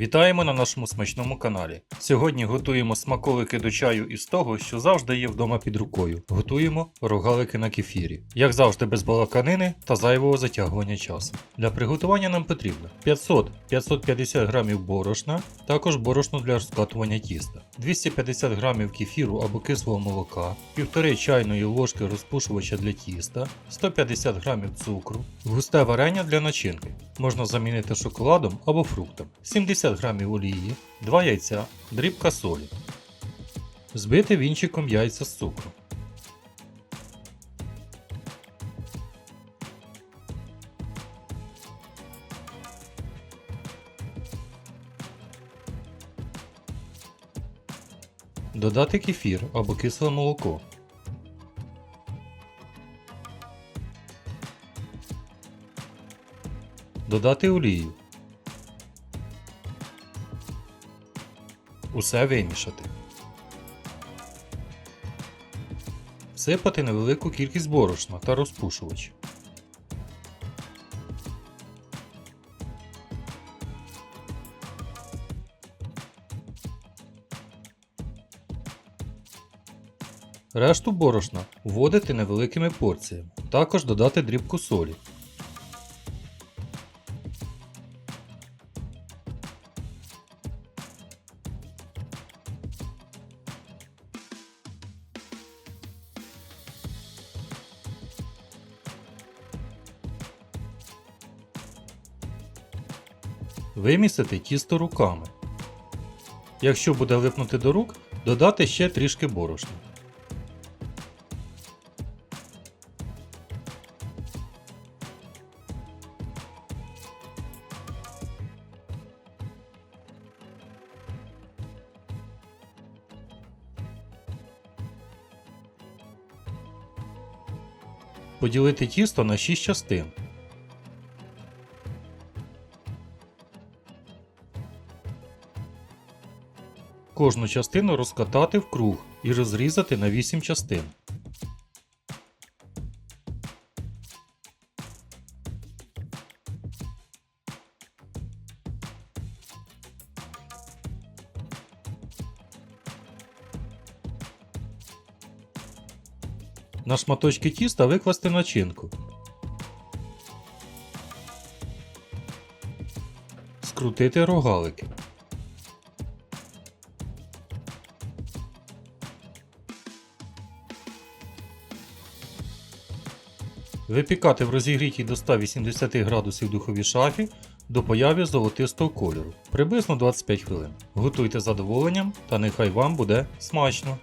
Вітаємо на нашому смачному каналі. Сьогодні готуємо смаколики до чаю із того, що завжди є вдома під рукою. Готуємо рогалики на кефірі. Як завжди, без балаканини та зайвого затягування часу. Для приготування нам потрібно 500-550 грамів борошна, також борошно для розкатування тіста, 250 грамів кефіру або кислого молока, 1,5 чайної ложки розпушувача для тіста, 150 грамів цукру, густе варення для начинки. Можна замінити шоколадом або фруктом, 70 грамів олії, 2 яйця, дрібка солі. Збити вінчиком яйця з цукру. Додати кефір або кисле молоко. Додати олію. Усе вимішати. Всипати невелику кількість борошна та розпушувач. Решту борошна вводити невеликими порціями. Також додати дрібку солі. Вимісити тісто руками. Якщо буде липнути до рук, додати ще трішки борошна. Поділити тісто на 6 частин. Кожну частину розкатати в круг і розрізати на 8 частин. На шматочки тіста викласти начинку. Скрутити рогалики. Випікати в розігрітій до 180 градусів духовій шафі до появи золотистого кольору приблизно 25 хвилин. Готуйте задоволенням та нехай вам буде смачно!